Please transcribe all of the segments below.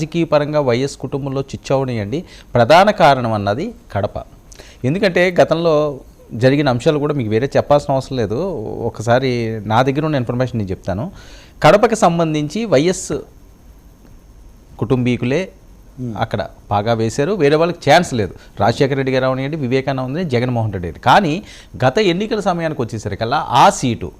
రాజకీయ పరంగా వైఎస్ కుటుంబంలో చిచ్చవనియండి. ప్రధాన కారణం అన్నది కడప. ఎందుకంటే గతంలో జరిగిన అంశాలు కూడా మీకు వేరే చెప్పాల్సిన అవసరం లేదు. ఒకసారి నా దగ్గర ఉన్న ఇన్ఫర్మేషన్ నేను చెప్తాను. కడపకి సంబంధించి వైఎస్ కుటుంబీకులే అక్కడ బాగా వేశారు. వేరే వాళ్ళకి ఛాన్స్ లేదు. రాజశేఖర రెడ్డి గారు అవనియండి వివేకానంద జగన్మోహన్ రెడ్డి గారు. కానీ గత ఎన్నికల సమయానికి వచ్చేసరికల్లా ఆ సీటు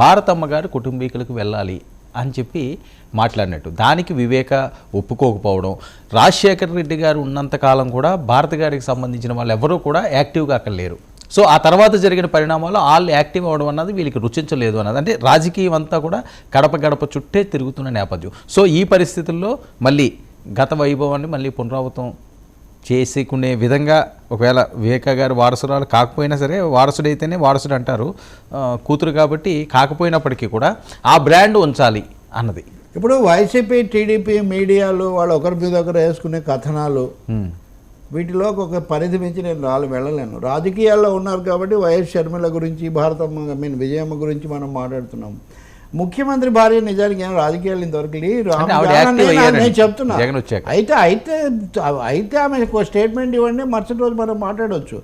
భారతమ్మ గారు కుటుంబీకులకు వెళ్ళాలి. అని చెప్పి మాట్లాడినట్టు. దానికి వివేక ఒప్పుకోకపోవడం. రాజశేఖర రెడ్డి గారు ఉన్నంతకాలం కూడా భారత గారికి సంబంధించిన వాళ్ళు ఎవరూ కూడా యాక్టివ్గా అక్కడ లేరు. సో ఆ తర్వాత జరిగిన పరిణామాలు వాళ్ళు యాక్టివ్ అవ్వడం అన్నది వీళ్ళకి రుచించలేదు అన్నది. అంటే రాజకీయం అంతా కూడా గడప గడప చుట్టే తిరుగుతున్న నేపథ్యం. సో ఈ పరిస్థితుల్లో మళ్ళీ గత వైభవాన్ని మళ్ళీ పునరావృతం చేసుకునే విధంగా ఒకవేళ వివేక గారు వారసురాలు కాకపోయినా సరే వారసుడైతేనే వారసుడు అంటారు. కూతురు కాబట్టి కాకపోయినప్పటికీ కూడా ఆ బ్రాండ్ ఉంచాలి అన్నది. ఇప్పుడు వైసీపీ టీడీపీ మీడియాలు వాళ్ళు ఒకరి మీద ఒకరు వేసుకునే కథనాలు. వీటిలో ఒక పరిధి మించి నేను రాళ్ళు వెళ్ళలేను. రాజకీయాల్లో ఉన్నారు కాబట్టి వైఎస్ షర్మిల గురించి భారతమ్మ ఐ మీన్ విజయమ్మ గురించి మనం మాట్లాడుతున్నాం. ముఖ్యమంత్రి భార్య నిజానికి ఏం రాజకీయాలు ఇంతవరకు నేను- అయ్యారండి. నేను చెప్తున్నా జగన్ వచ్చాక. అయితే అయితే అయితే ఆమె స్టేట్మెంట్ ఇవ్వండి మరుసటి రోజు మనం మాట్లాడవచ్చు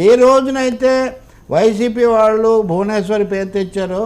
ఏ రోజునైతే వైసీపీ వాళ్ళు భువనేశ్వరి పేరు తెచ్చారో.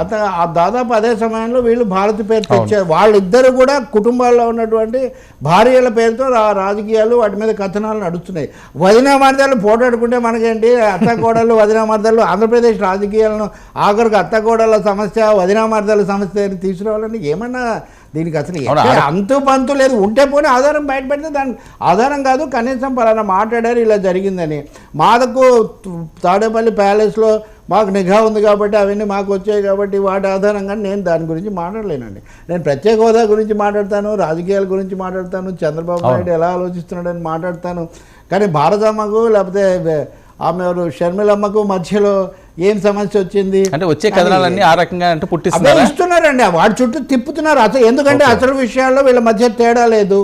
అత ఆ దాదాపు అదే సమయంలో వీళ్ళు భారతి పేరు తెచ్చారు. వాళ్ళిద్దరు కూడా కుటుంబాల్లో ఉన్నటువంటి భార్యల పేరుతో రాజకీయాలు వాటి మీద కథనాలు నడుస్తున్నాయి. వదినా మరదలు పోటాడుకుంటే మనకేంటి? అత్త కోడలు వదినా మరదలు ఆంధ్రప్రదేశ్ రాజకీయాలను ఆఖరికి అత్త కోడళ్ళ సమస్య వదినా మరదల సమస్య తీసుకురావాలని ఏమన్నా దీనికి అసలు అంతు పంతు లేదు. ఉంటే పోనీ ఆధారం బయట పెడితే దాని ఆధారం కాదు కనీసం పలానా మాట్లాడారు ఇలా జరిగిందని. మాదకు త- తాడేపల్లి ప్యాలెస్లో మాకు నిఘా ఉంది కాబట్టి అవన్నీ మాకు వచ్చాయి కాబట్టి వాటి ఆధారంగా నేను దాని గురించి మాట్లాడలేనండి. నేను ప్రత్యేక హోదా గురించి మాట్లాడతాను రాజకీయాల గురించి మాట్లాడతాను చంద్రబాబు నాయుడు ఎలా ఆలోచిస్తున్నాడని మాట్లాడతాను. కానీ భారతమ్మకు లేకపోతే ఆమె ఎవరు షర్మిలమ్మకు మధ్యలో ఏం సమస్య వచ్చింది? అంటే వచ్చే కథనాలన్నీ ఆ రకంగా అంటే పుట్టిస్తున్నారా? ఇస్తున్నారండి. వాడి చుట్టూ తిప్పుతున్నారు. అసలు ఎందుకంటే అసలు విషయాల్లో వీళ్ళ మధ్య తేడా లేదు.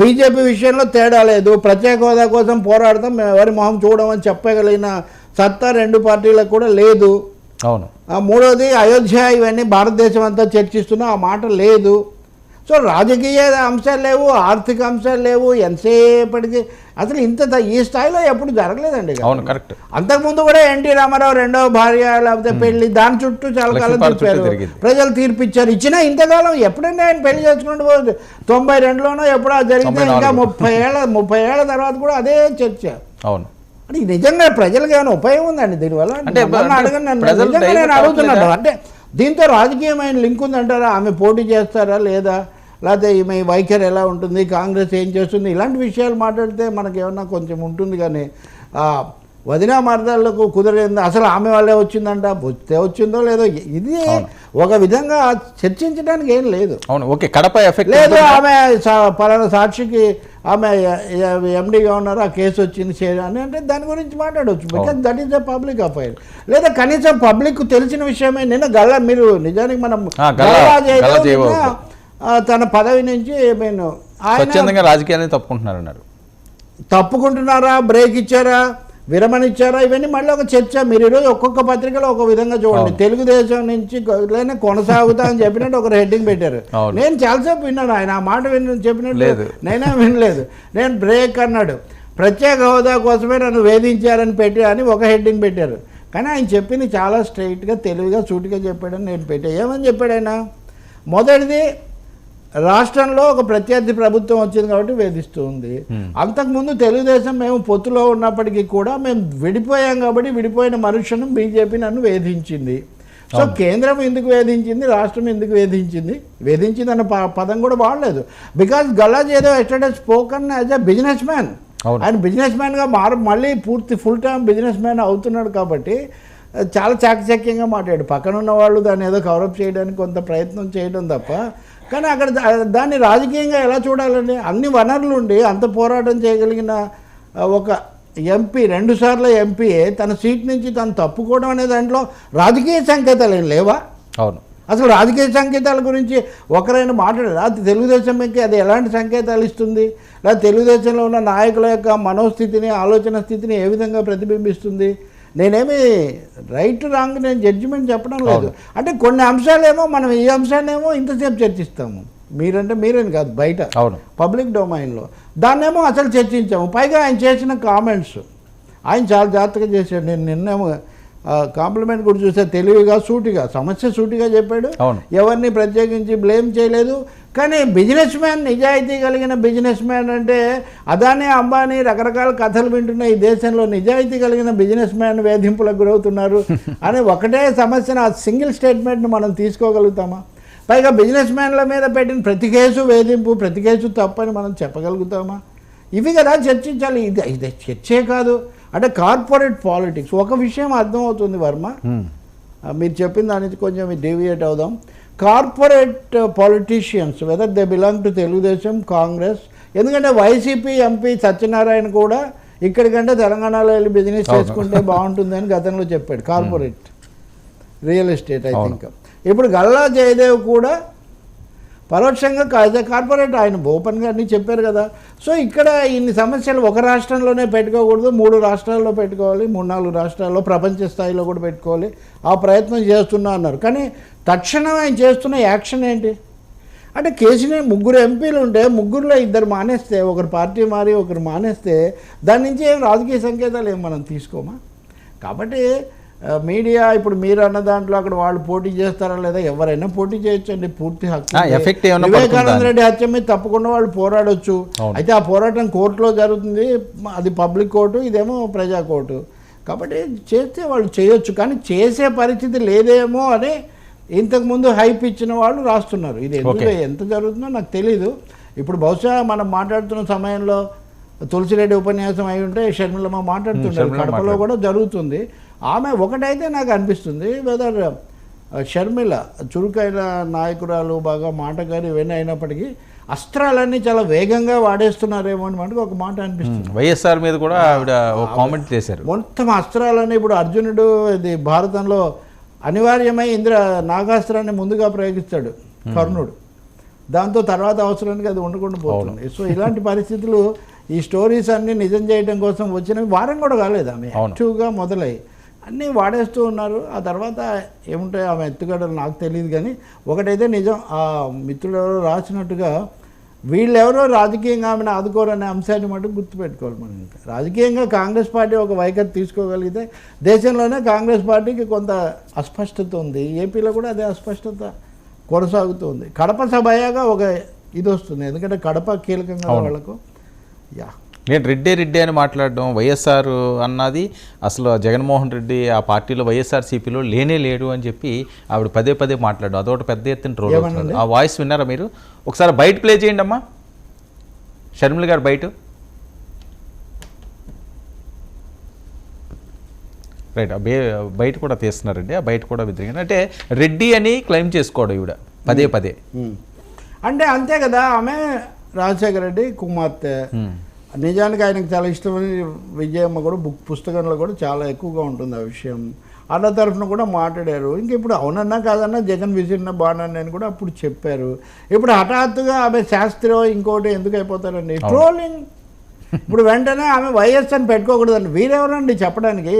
బీజేపీ విషయంలో తేడా లేదు. ప్రత్యేక హోదా కోసం పోరాడతాం. ఎవరి మొహం చూడమని చెప్పగలిగిన సత్తా రెండు పార్టీలకు కూడా లేదు. అవును. ఆ మూడోది అయోధ్య ఇవన్నీ భారతదేశం అంతా చర్చిస్తున్నా. ఆ మాట లేదు. సో రాజకీయ అంశాలు లేవు ఆర్థిక అంశాలు లేవు ఎంతసేపటికి అసలు ఇంత ఈ స్థాయిలో ఎప్పుడు జరగలేదండి అవును కరెక్ట్. అంతకుముందు కూడా ఎన్టీ రామారావు రెండవ భార్య లేకపోతే పెళ్ళి దాని చుట్టూ చాలా కాలం తిప్పారు. ప్రజలు తీర్పిచ్చారు. ఇచ్చినా ఇంతకాలం ఎప్పుడైనా ఆయన పెళ్ళి చేసుకుంటూ పోదు తొంభై రెండులోనో ఎప్పుడో జరిగితే ఇంకా. ముప్పై ఏళ్ళ ముప్పై ఏళ్ళ తర్వాత కూడా అదే చర్చ. అవును. అంటే నిజంగా ప్రజలకు ఏమైనా ఉపయోగం ఉందండి? దీనివల్ల అంటే అడగండి నేను అడుగుతున్నాను? అంటే దీంతో రాజకీయమైన లింక్ ఉందంటారా? ఆమె పోటీ చేస్తారా లేదా? లేకపోతే ఈమె వైఖరి ఎలా ఉంటుంది? కాంగ్రెస్ ఏం చేస్తుంది? ఇలాంటి విషయాలు మాట్లాడితే మనకి ఏమన్నా కొంచెం ఉంటుంది కానీ వదినా మరదళ్ళకు కుదరేంది అసలు ఆమె వాళ్ళే వచ్చిందంట? వస్తే వచ్చిందో లేదో? ఇది ఒక విధంగా చర్చించడానికి ఏం లేదు. అవును ఓకే కడప ఎఫెక్ట్ లేదు ఆమె పలానా సాక్షికి ఆమె ఎండీగా ఉన్నారు? ఆ కేసు వచ్చింది అని అంటే దాని గురించి మాట్లాడవచ్చు because that is the public affair లేదా కనీసం పబ్లిక్ తెలిసిన విషయమే. నిన్న గల్ల మీరు నిజానికి మనం తన పదవి నుంచి నేను ఆయన స్వచ్ఛందంగా రాజకీయాన్ని తప్పుకుంటున్నారన్నారు. తప్పుకుంటున్నారా? బ్రేక్ ఇచ్చారా? విరమణ ఇచ్చారా ఇవన్నీ మళ్ళీ ఒక చర్చ. మీరు ఈరోజు ఒక్కొక్క పత్రికలో ఒక విధంగా చూడండి. తెలుగుదేశం నుంచి కొనసాగుతా అని చెప్పినట్టు ఒక హెడ్డింగ్ పెట్టారు. నేను చాలాసేపు విన్నాను. ఆయన ఆ మాట విన్న చెప్పినట్టు లేదు. నేనే వినలేదు. నేను బ్రేక్ అన్నాడు. ప్రత్యేక హోదా కోసమే నన్ను వేధించారని పెట్టి అని ఒక హెడ్డింగ్ పెట్టారు. కానీ ఆయన చెప్పింది చాలా స్ట్రైట్గా తెలివిగా సూటిగా చెప్పాడని నేను పెట్టా. ఏమని చెప్పాడు ఆయన? మొదటిది రాష్ట్రంలో ఒక ప్రత్యర్థి ప్రభుత్వం వచ్చింది కాబట్టి వేధిస్తూ ఉంది. అంతకుముందు తెలుగుదేశం మేము పొత్తులో ఉన్నప్పటికీ కూడా మేము విడిపోయాం కాబట్టి విడిపోయిన మనుషులను బీజేపీ నన్ను వేధించింది. సో కేంద్రం ఎందుకు వేధించింది? రాష్ట్రం ఎందుకు వేధించింది? వేధించింది అన్న పదం కూడా వాడలేదు. Because Galla Jayadev yesterday spoken as a businessman. ఆయన బిజినెస్ మ్యాన్గా మారు మళ్ళీ పూర్తి ఫుల్ టైం బిజినెస్ మ్యాన్ అవుతున్నాడు కాబట్టి చాలా చాకచక్యంగా మాట్లాడు. పక్కన ఉన్న వాళ్ళు దాన్ని ఏదో కవరప్ చేయడానికి కొంత ప్రయత్నం చేయడం తప్ప కానీ అక్కడ దాన్ని రాజకీయంగా ఎలా చూడాలండి? అన్ని వనరులు ఉండి అంత పోరాటం చేయగలిగిన ఒక ఎంపీ రెండుసార్లు ఎంపీ తన సీట్ నుంచి తను తప్పుకోవడం అనే దాంట్లో రాజకీయ సంకేతాలు ఏం లేవా? అవును. అసలు రాజకీయ సంకేతాల గురించి ఒకరైనా మాట్లాడారు? అది తెలుగుదేశంకి అది ఎలాంటి సంకేతాలు ఇస్తుంది? లేదా తెలుగుదేశంలో ఉన్న నాయకుల యొక్క మనోస్థితిని ఆలోచన స్థితిని ఏ విధంగా ప్రతిబింబిస్తుంది? నేనేమి రైట్ రాంగ్ నేను జడ్జిమెంట్ చెప్పడం లేదు. అంటే కొన్ని అంశాలేమో మనం ఈ అంశాన్నేమో ఇంతసేపు చర్చిస్తాము. మీరంటే మీరేని కాదు బయట. అవును. పబ్లిక్ డొమైన్లో. దాన్నేమో అసలు చర్చించాము. పైగా ఆయన చేసిన కామెంట్స్. ఆయన చాలా జాగ్రత్తగా చేశాడు. నేను నిన్నేమో కాంప్లిమెంట్ కూడా చూసా తెలివిగా సూటిగా సమస్య సూటిగా చెప్పాడు. ఎవరిని ప్రత్యేకించి బ్లేమ్ చేయలేదు. కానీ బిజినెస్ మ్యాన్ నిజాయితీ కలిగిన బిజినెస్ మ్యాన్ అంటే అదానీ అంబానీ రకరకాల కథలు వింటున్న ఈ దేశంలో నిజాయితీ కలిగిన బిజినెస్ మ్యాన్ వేధింపులకు గురవుతున్నారు. అనే ఒకటే సమస్యను ఆ సింగిల్ స్టేట్మెంట్ను మనం తీసుకోగలుగుతామా? పైగా బిజినెస్ మ్యాన్ల మీద పెట్టిన ప్రతి కేసు వేధింపు ప్రతి కేసు తప్పని మనం చెప్పగలుగుతామా? ఇవి కదా చర్చించాలి. ఇది ఇది చర్చే కాదు. అంటే కార్పొరేట్ పాలిటిక్స్. ఒక విషయం అర్థమవుతుంది వర్మ. ఆ, మీరు చెప్పిన దాని నుంచి కొంచెం డేవియేట్ అవుదాం. Corporate politicians whether they belong to Telugu Desam Congress ఎందుకంటే వైసీపీ ఎంపీ సత్యనారాయణ కూడా ఇక్కడికంటే తెలంగాణలో వెళ్ళి బిజినెస్. చేసుకుంటే బాగుంటుంది అని గతంలో చెప్పాడు. Corporate. Real estate I. Think ఇప్పుడు గల్లా జయదేవ్ కూడా పరోక్షంగా కా- కార్పొరేట్ ఆయన ఓపెన్గా అన్నీ చెప్పారు కదా. సో ఇక్కడ ఇన్ని సమస్యలు ఒక రాష్ట్రంలోనే పెట్టుకోకూడదు మూడు రాష్ట్రాల్లో పెట్టుకోవాలి మూడు నాలుగు రాష్ట్రాల్లో ప్రపంచ స్థాయిలో కూడా పెట్టుకోవాలి. ఆ ప్రయత్నం చేస్తున్నా అన్నారు. కానీ తక్షణం ఆయన చేస్తున్న యాక్షన్ ఏంటి? అంటే కేసీఆర్ ముగ్గురు ఎంపీలు ఉంటే ముగ్గురులో ఇద్దరు మానేస్తే ఒకరు పార్టీ మారి ఒకరు మానేస్తే దాని నుంచి ఏం రాజకీయ సంకేతాలు ఏం మనం తీసుకోమా? కాబట్టి మీడియా ఇప్పుడు మీరు అన్న దాంట్లో అక్కడ వాళ్ళు పోటీ చేస్తారా లేదా ఎవరైనా పోటీ చేయొచ్చండి పూర్తి హక్కు వివేకానంద? రెడ్డి హత్య మీద తప్పకుండా వాళ్ళు పోరాడొచ్చు. అయితే ఆ పోరాటం కోర్టులో జరుగుతుంది అది పబ్లిక్ కోర్టు ఇదేమో ప్రజా కోర్టు. కాబట్టి చేస్తే వాళ్ళు చేయొచ్చు కానీ చేసే పరిస్థితి లేదేమో అని ఇంతకుముందు హైప్ ఇచ్చిన వాళ్ళు రాస్తున్నారు. ఇది ఎందుకు. ఎంత జరుగుతుందో నాకు తెలీదు. ఇప్పుడు బహుశా మనం మాట్లాడుతున్న సమయంలో తులసిరెడ్డి ఉపన్యాసం అయి ఉంటే షర్మిలమ్మ మాట్లాడుతున్నారు కడపలో కూడా జరుగుతుంది. ఆమె ఒకటైతే నాకు అనిపిస్తుంది వెదర్ షర్మిల చురుకైన నాయకురాలు బాగా మాటగారి ఇవన్నీ అయినప్పటికీ అస్త్రాలన్నీ చాలా వేగంగా వాడేస్తున్నారేమో అని మనకు ఒక మాట అనిపిస్తుంది. వైఎస్ఆర్ మీద కూడా ఆవిడ ఒక కామెంట్ చేశారు. మొత్తం అస్త్రాలని ఇప్పుడు అర్జునుడు ఇది భారతంలో అనివార్యమై ఇంద్ర నాగాస్త్రాన్ని ముందుగా ప్రయోగిస్తాడు కర్ణుడు. దాంతో తర్వాత అవసరానికి అది ఉండకుండా పోతుంది. సో ఇలాంటి పరిస్థితులు ఈ స్టోరీస్ అన్ని నిజం చేయడం కోసం వచ్చినవి వారం కూడా కాలేదు ఆమె. యాక్టివ్గా మొదలై అన్నీ వాడేస్తూ ఉన్నారు. ఆ తర్వాత ఏముంటాయి ఆమె ఎత్తుగడలు నాకు తెలియదు కానీ ఒకటైతే నిజం ఆ మిత్రుడు ఎవరో రాసినట్టుగా వీళ్ళెవరో రాజకీయంగా ఆమెను ఆదుకోరనే అంశాన్ని మటుకు గుర్తుపెట్టుకోవాలి మనం ఇంకా. రాజకీయంగా కాంగ్రెస్ పార్టీ ఒక వైఖరి తీసుకోగలిగితే దేశంలోనే కాంగ్రెస్ పార్టీకి కొంత అస్పష్టత ఉంది. ఏపీలో కూడా అదే అస్పష్టత కొనసాగుతుంది కడప సభ అయ్యాక ఒక ఇది వస్తుంది. ఎందుకంటే కడప కీలకంగా. వాళ్ళకు యా. నేను రెడ్డే రెడ్డి అని మాట్లాడడం వైఎస్ఆర్ అన్నది అసలు జగన్మోహన్ రెడ్డి ఆ పార్టీలో వైఎస్ఆర్ సిపిలో లేనే లేడు అని చెప్పి ఆవిడ పదే పదే మాట్లాడడం. అదొకటి పెద్ద ఎత్తున ట్రోల్? అవుతున్నారు ఆ వాయిస్ విన్నారా మీరు? ఒకసారి బయట ప్లే చేయండి అమ్మా. షర్మిల గారు బయట. రైట్ బే బయట కూడా తీస్తున్నారండి. ఆ బయట కూడా వ్యతిరేకంగా అంటే రెడ్డి అని క్లెయిమ్ చేసుకోవడం ఈవిడ పదే పదే. అంటే అంతే కదా ఆమె రాజశేఖర రెడ్డి కుమార్తె. నిజానికి ఆయనకు చాలా ఇష్టమైన విజయమ్మ కూడా బుక్ పుస్తకంలో కూడా చాలా ఎక్కువగా ఉంటుంది ఆ విషయం. అన్న తరఫున కూడా మాట్లాడారు. ఇంక ఇప్పుడు అవునన్నా కాదన్నా జగన్ విసిరిన బాణాన్ని అని కూడా అప్పుడు చెప్పారు. ఇప్పుడు హఠాత్తుగా ఆమె శాస్త్రి ఇంకోటి ఎందుకు అయిపోతారండి? ట్రోలింగ్. ఇప్పుడు వెంటనే ఆమె వైఎస్ అని పెట్టుకోకూడదండి. వీరెవరండి చెప్పడానికి.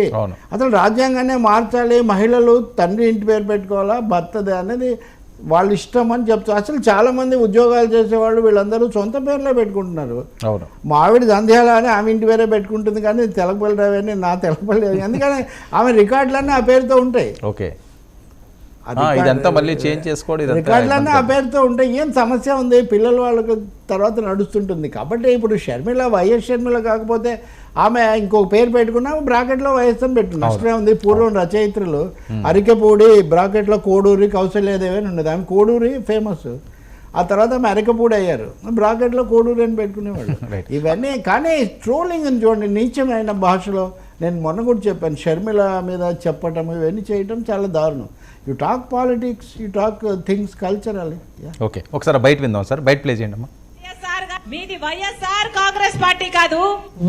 అసలు రాజ్యాంగాన్ని మార్చాలి మహిళలు తండ్రి ఇంటి పేరు పెట్టుకోవాలా భర్తది అనేది వాళ్ళ ఇష్టం అని చెప్తారు అసలు చాలామంది ఉద్యోగాలు చేసేవాళ్ళు వీళ్ళందరూ సొంత పేర్లే పెట్టుకుంటున్నారు. అవును. మా ఆవిడ దంధ్యాల అని ఆమె ఇంటి పేరే పెట్టుకుంటుంది కానీ తెలపల్లి రవి అని నా తెలపల్లి ఎందుకని? ఆమె రికార్డులన్నీ ఆ పేరుతో ఉంటాయి. ఓకే. ఇదంతా మళ్ళీ చేంజ్ చేసుకోవడం రికార్డులన్నీ ఆ. పేరుతో ఉంటాయి ఏం సమస్య ఉంది? పిల్లల వాళ్ళకు తర్వాత నడుస్తుంటుంది. కాబట్టి ఇప్పుడు షర్మిల వైఎస్ షర్మిల కాకపోతే ఆమె ఇంకొక పేరు పెట్టుకున్నా బ్రాకెట్లో వైఎస్ అని పెట్టింది నష్టమే ఉంది. పూర్వం రచయిత్రులు అరికెపూడి బ్రాకెట్లో కోడూరి కౌశల్యాదేవి అని ఉండేది. ఆమె కోడూరి ఫేమస్ ఆ తర్వాత ఆమె అరికపూడి అయ్యారు. బ్రాకెట్లో కోడూరి అని పెట్టుకునేవాళ్ళు. ఇవన్నీ కానీ ట్రోలింగ్ అని చూడండి. నీచమైన భాషలో నేను మొన్న కూడా చెప్పాను. షర్మిల మీద చెప్పటం ఇవన్నీ చేయటం చాలా దారుణం. You talk politics you talk things cultural okay ఒకసారి బయట విందాం సార్. బయట ప్లే చేయండి అమ్మా. మీది వైఎస్ఆర్ కాంగ్రెస్ పార్టీ కాదు.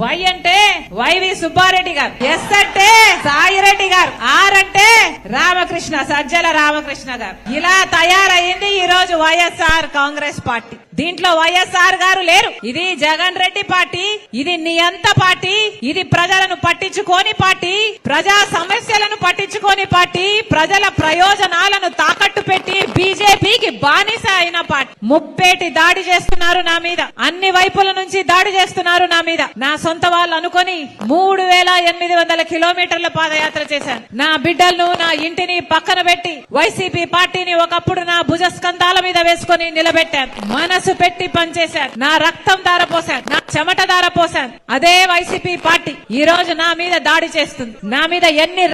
వై అంటే వైవి సుబ్బారెడ్డి గారు. ఎస్ అంటే సాయిరెడ్డి గారు. ఆర్ అంటే రామకృష్ణ సజ్జల రామకృష్ణ గారు. ఇలా తయారైంది ఈ రోజు వైఎస్ఆర్ కాంగ్రెస్ పార్టీ. దీంట్లో వైఎస్ఆర్ గారు లేరు. ఇది జగన్ రెడ్డి పార్టీ ఇది నియంత పార్టీ ఇది ప్రజలను పట్టించుకోని పార్టీ ప్రజా సమస్యలను పట్టించుకోని పార్టీ ప్రజల ప్రయోజనాలను తాకట్టు పెట్టి బీజేపీకి బానిస అయిన పార్టీ. ముప్పేటి దాడి చేస్తున్నారు నా మీద. అన్ని వైపుల నుంచి దాడి చేస్తున్నారు నా మీద. నా సొంత వాళ్ళు అనుకొని మూడు వేల ఎనిమిది వందల కిలోమీటర్ల పాదయాత్ర చేశాను నా బిడ్డలను నా ఇంటిని పక్కన పెట్టి వైసీపీ పార్టీని ఒకప్పుడు నా భుజస్కంధాల మీద వేసుకొని నిలబెట్టాను మనసు పెట్టి పనిచేశాను నా రక్తం దారపోశాను నా చెమట దారపోశాను అదే వైసీపీ పార్టీ ఈ రోజు నా మీద దాడి చేస్తుంది. నా మీద ఎన్ని